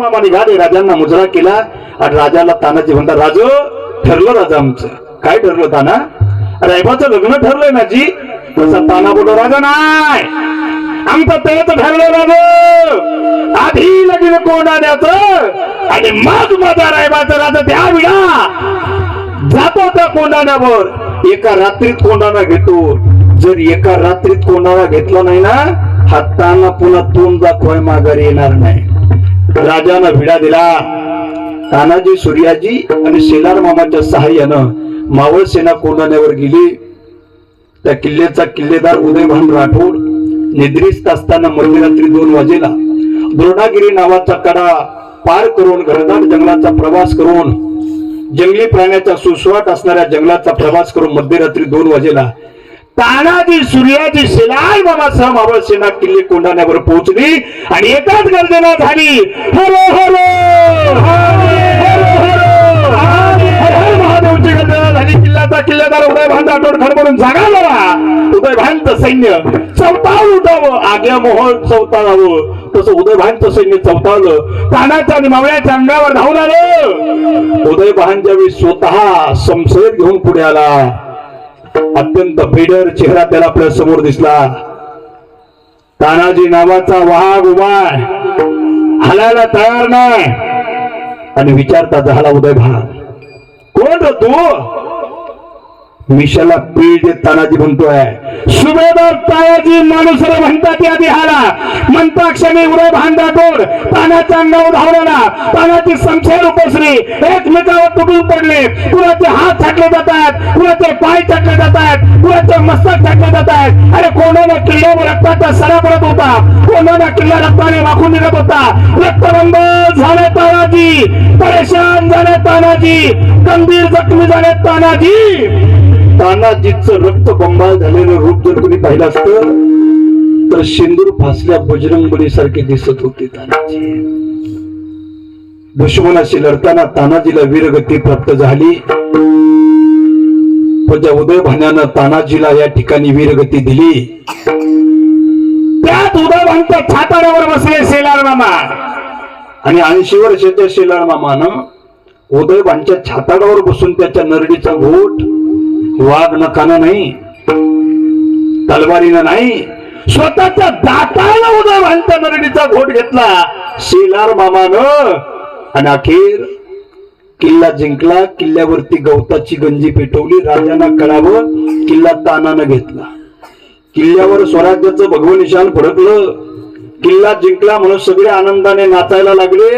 मामा निघाले राजांना मुजरा केला आणि राजाला तानाजी म्हणतात राजू ठरलं राजा आमचं. काय ठरलं ताना? रायबाचं लग्न ठरलंय ना जी तसा ताना बोलतो राजा नाय आमचं तेच ठरलं राजू. आधी लगीन कोंडाण्याचं आणि मग माझा रायबाचा राजा द्या विडा जातो त्या कोंडाण्यावर. एका रात्रीत कोंडाणा घेतो. जर एका रात्रीत कोंडाणा घेतला नाही ना हाताना पुन्हा तोंड दाखवाय माघारी येणार नाही. राजानं भिडा दिला. तानाजी सूर्याजी आणि शेलार मामाच्या सहाय्यानं मावळ सेना कोंढाण्यावर गेली. त्या किल्ल्याचा किल्लेदार उदयभान राठोड निद्रिस्त असताना मध्यरात्री दोन वाजेला द्रोणागिरी नावाचा कडा पार करून घनदाट जंगलाचा प्रवास करून जंगली प्राण्याचा सुसवाट असणाऱ्या जंगलाचा प्रवास करून मध्यरात्री दोन वाजेला तानाजी सूर्याची शिलाल बाबासह मावळ सेना किल्ले कोंढाण्यावर पोहोचली आणि एकाच गर्जना झाली. हरो हरो महादेवची गर्जना झाली. किल्ल्याचा किल्लेदार उदय भान आठवड खडबडून जागा झाला उदय भानचं सैन्य चौताळ उठावं. आग्या मोहोळ चौताळावं तसं उदय भानचं सैन्य चौताळलं. तानाच्या आणि मावळ्याच्या अंगावर धावून आलं. उदय भान ज्यावेळी स्वतः संसद घेऊन पुढे आला अत्यंत बेडर चेहरा त्याला आपल्यासमोर दिसला. तानाजी नावाचा वाघ उभा आहे. हलायला तयार नाही. आणि विचारता झाला उदय भाग. कोण तू? मिशाला पीळ तानाजी म्हणतोय. सुभेदार तानाजी माणूस रे म्हणतात आधी हाला म्हणता क्षणी उरे भांडा दाखवून तानाच्या अंगावर धावलेला तानाची समशेर उपसली एकमेकावर तुटून पडले. कुणाचे हात छाटले जातात कुणाचे पाय छाटले जातात कुणाचे मस्तक छाटले जातात. अरे कोणाला किल्ल्यावर रक्ताचा सडा पडत होता? कोणाला किल्ला रक्ताने वाकून निघत होता? रक्तबंब झाले तानाजी. परेशान झाले तानाजी. गंभीर जखमी झाले तानाजी. तानाजीचं रक्त बंबाळ झालेलं रूप जर तुम्ही पाहिलं असतं तर शेंदूर फासल्या बजरंगबली सारखे दिसत होते तानाजी दुश्मनाशी लढताना तानाजीला वीरगती प्राप्त झाली. प्रजा उदय भाण्यानं तानाजीला या ठिकाणी वीरगती दिली. त्यात उदय भानच्या छाताड्यावर बसले शेलार मामा. आणि ऐंशी वर्षाच्या शेलार मामानं उदय भानच्या छाताडावर बसून त्याच्या नरडीचा घोट वाघ नकानं नाही तलवारीनं नाही स्वतःच्या दातानं उदय भानच्या नरडीचा घोट घेतला शेलार मामानं. आणि अखेर किल्ला जिंकला किल्ल्यावरती गवताची गंजी पेटवली राजांना कळावं किल्ला तानानं घेतला. किल्ल्यावर स्वराज्याचं भगवनिशान फडकलं किल्ला जिंकला म्हणून सगळे आनंदाने नाचायला लागले.